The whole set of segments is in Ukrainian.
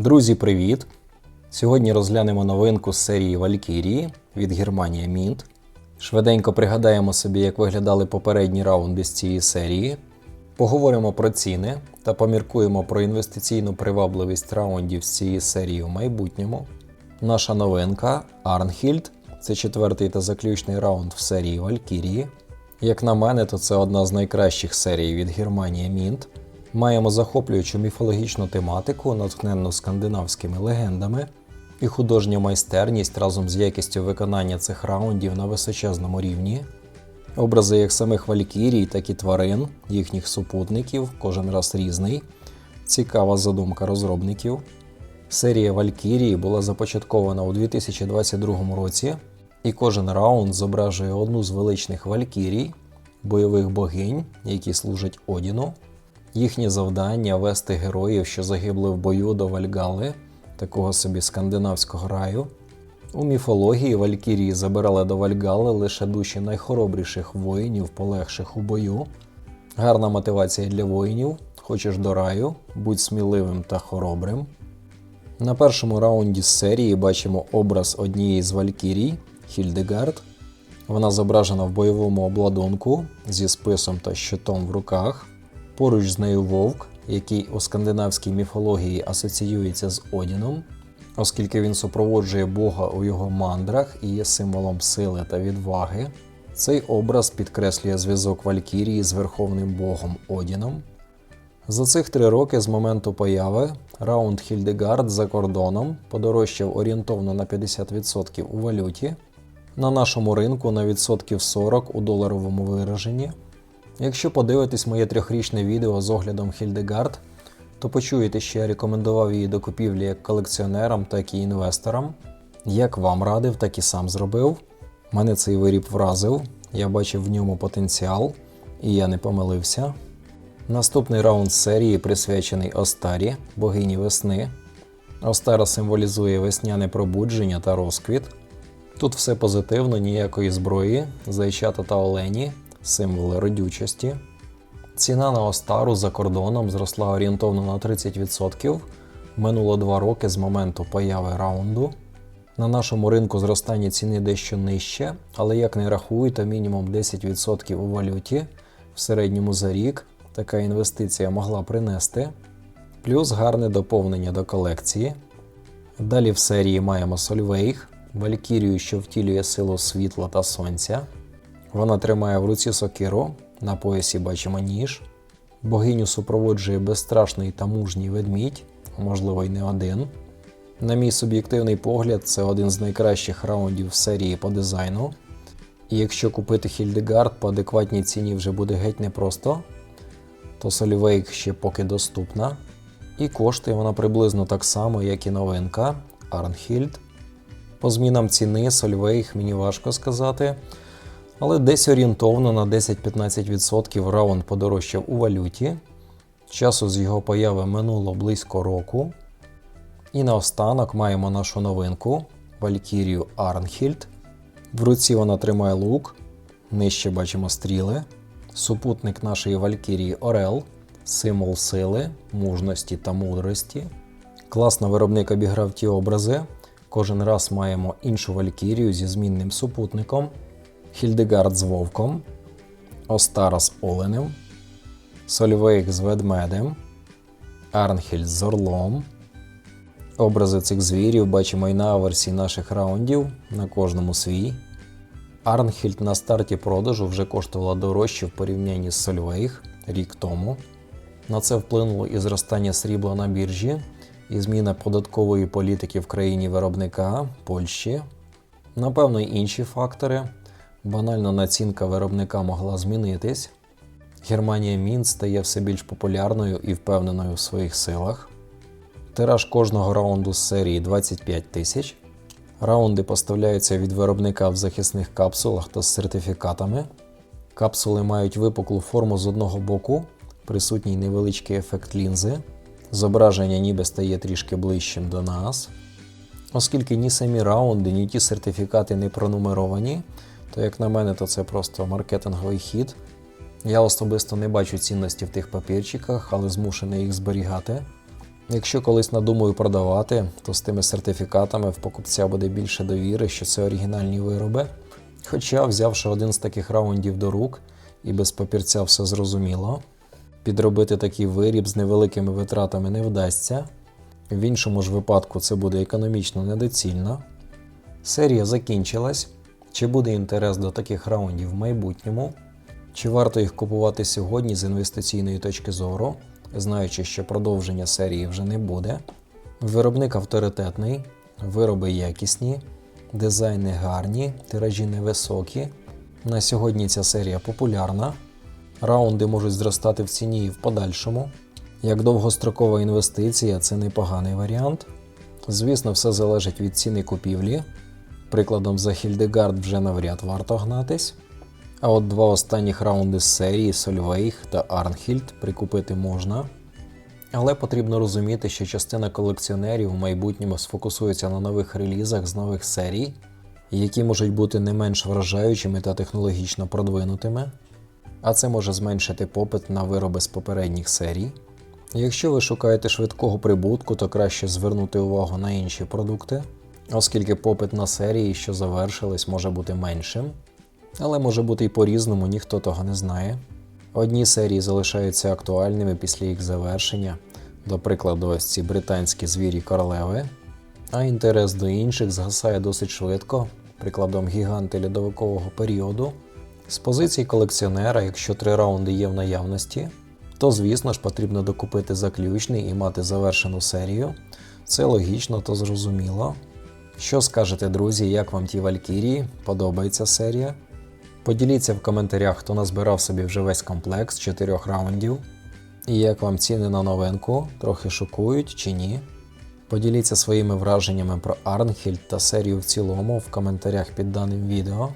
Друзі, привіт! Сьогодні розглянемо новинку з серії Valkyrie від Германія Mint. Швиденько пригадаємо собі, як виглядали попередні раунди з цієї серії. Поговоримо про ціни та поміркуємо про інвестиційну привабливість раундів з цієї серії в майбутньому. Наша новинка Арнхільд це четвертий та заключний раунд в серії Valkyrie. Як на мене, то це одна з найкращих серій від Германія Mint. Маємо захоплюючу міфологічну тематику, натхненну скандинавськими легендами, і художню майстерність разом з якістю виконання цих раундів на височезному рівні. Образи як самих валькірій, так і тварин, їхніх супутників, кожен раз різний. Цікава задумка розробників. Серія Валькірії була започаткована у 2022 році, і кожен раунд зображує одну з величних валькірій, бойових богинь, які служать Одіну. Їхнє завдання вести героїв, що загибли в бою до Вальгали, такого собі скандинавського раю. У міфології Валькірії забирали до Вальгали лише душі найхоробріших воїнів, полегших у бою. Гарна мотивація для воїнів. Хочеш до раю, будь сміливим та хоробрим. На першому раунді з серії бачимо образ однієї з Валькірій Хільдегард. Вона зображена в бойовому обладунку зі списом та щитом в руках. Поруч з нею вовк, який у скандинавській міфології асоціюється з Одіном, оскільки він супроводжує Бога у його мандрах і є символом сили та відваги. Цей образ підкреслює зв'язок Валькірії з Верховним Богом Одіном. За цих три роки з моменту появи раунд Хільдегард за кордоном подорожчав орієнтовно на 50% у валюті, на нашому ринку на відсотків 40 у доларовому вираженні. Якщо подивитись моє трьохрічне відео з оглядом Хільдегард, то почуєте, що я рекомендував її до купівлі як колекціонерам, так і інвесторам. Як вам радив, так і сам зробив. Мене цей виріб вразив, я бачив в ньому потенціал, і я не помилився. Наступний раунд серії присвячений Остарі, богині весни. Остара символізує весняне пробудження та розквіт. Тут все позитивно, ніякої зброї, зайчата та олені, символи родючості. Ціна на Остару за кордоном зросла орієнтовно на 30%. Минуло два роки з моменту появи раунду. На нашому ринку зростання ціни дещо нижче, але як не рахую, то мінімум 10% у валюті в середньому за рік така інвестиція могла принести. Плюс гарне доповнення до колекції. Далі в серії маємо Сольвейг, Валькірію, що втілює силу світла та сонця. Вона тримає в руці сокиру, на поясі бачимо ніж. Богиню супроводжує безстрашний та мужній ведмідь, можливо, й не один. На мій суб'єктивний погляд, це один з найкращих раундів в серії по дизайну. І якщо купити Хільдегард по адекватній ціні вже буде геть непросто, то Сольвейк ще поки доступна. І коштує вона приблизно так само, як і новинка Арнхільд. По змінам ціни Сольвейг мені важко сказати, але десь орієнтовно на 10-15% раунд подорожчав у валюті. Часу з його появи минуло близько року. І наостанок маємо нашу новинку Валькірію Арнхільд. В руці вона тримає лук, нижче бачимо стріли. Супутник нашої Валькірії Орел, символ сили, мужності та мудрості. Класно виробник обіграв ті образи. Кожен раз маємо іншу Валькірію зі змінним супутником, Хільдегард з вовком, Остара з оленем, Сольвейк з ведмедем, Арнхельд з орлом. Образи цих звірів бачимо і на аверсі наших раундів, на кожному свій. Арнхільд на старті продажу вже коштувала дорожче в порівнянні з Сольвейг рік тому. На це вплинуло і зростання срібла на біржі, і зміна податкової політики в країні виробника Польщі. Напевно, й інші фактори. Банальна націнка виробника могла змінитись. Германія Мінт стає все більш популярною і впевненою в своїх силах. Тираж кожного раунду з серії 25 тисяч. Раунди поставляються від виробника в захисних капсулах та з сертифікатами. Капсули мають випуклу форму з одного боку, присутній невеличкий ефект лінзи. Зображення ніби стає трішки ближчим до нас. Оскільки ні самі раунди, ні ті сертифікати не пронумеровані, то, як на мене, то це просто маркетинговий хід. Я особисто не бачу цінності в тих папірчиках, але змушений їх зберігати. Якщо колись надумаю продавати, то з тими сертифікатами в покупця буде більше довіри, що це оригінальні вироби. Хоча, взявши один з таких раундів до рук і без папірця все зрозуміло, підробити такий виріб з невеликими витратами не вдасться. В іншому ж випадку це буде економічно недоцільно. Серія закінчилась. Чи буде інтерес до таких раундів в майбутньому? Чи варто їх купувати сьогодні з інвестиційної точки зору, знаючи, що продовження серії вже не буде? Виробник авторитетний, вироби якісні, дизайни гарні, тиражі невисокі. На сьогодні ця серія популярна. Раунди можуть зростати в ціні і в подальшому. Як довгострокова інвестиція, це непоганий варіант. Звісно, все залежить від ціни купівлі. Прикладом за Хільдегард вже навряд варто гнатись. А от два останніх раунди з серії Сольвейх та Арнхільд прикупити можна. Але потрібно розуміти, що частина колекціонерів в майбутньому сфокусується на нових релізах з нових серій, які можуть бути не менш вражаючими та технологічно продвинутими, а це може зменшити попит на вироби з попередніх серій. Якщо ви шукаєте швидкого прибутку, то краще звернути увагу на інші продукти, оскільки попит на серії, що завершились, може бути меншим, але може бути і по-різному, ніхто того не знає. Одні серії залишаються актуальними після їх завершення, до прикладу, ось ці британські звірі королеви, а інтерес до інших згасає досить швидко, прикладом гіганти льодовикового періоду. З позиції колекціонера, якщо три раунди є в наявності, то звісно ж потрібно докупити заключний і мати завершену серію. Це логічно та зрозуміло. Що скажете, друзі, як вам ті Валькірії? Подобається серія? Поділіться в коментарях, хто назбирав собі вже весь комплекс з 4 раундів. І як вам ціни на новинку, трохи шокують чи ні? Поділіться своїми враженнями про Арнхільд та серію в цілому в коментарях під даним відео.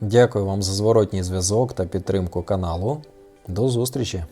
Дякую вам за зворотній зв'язок та підтримку каналу. До зустрічі!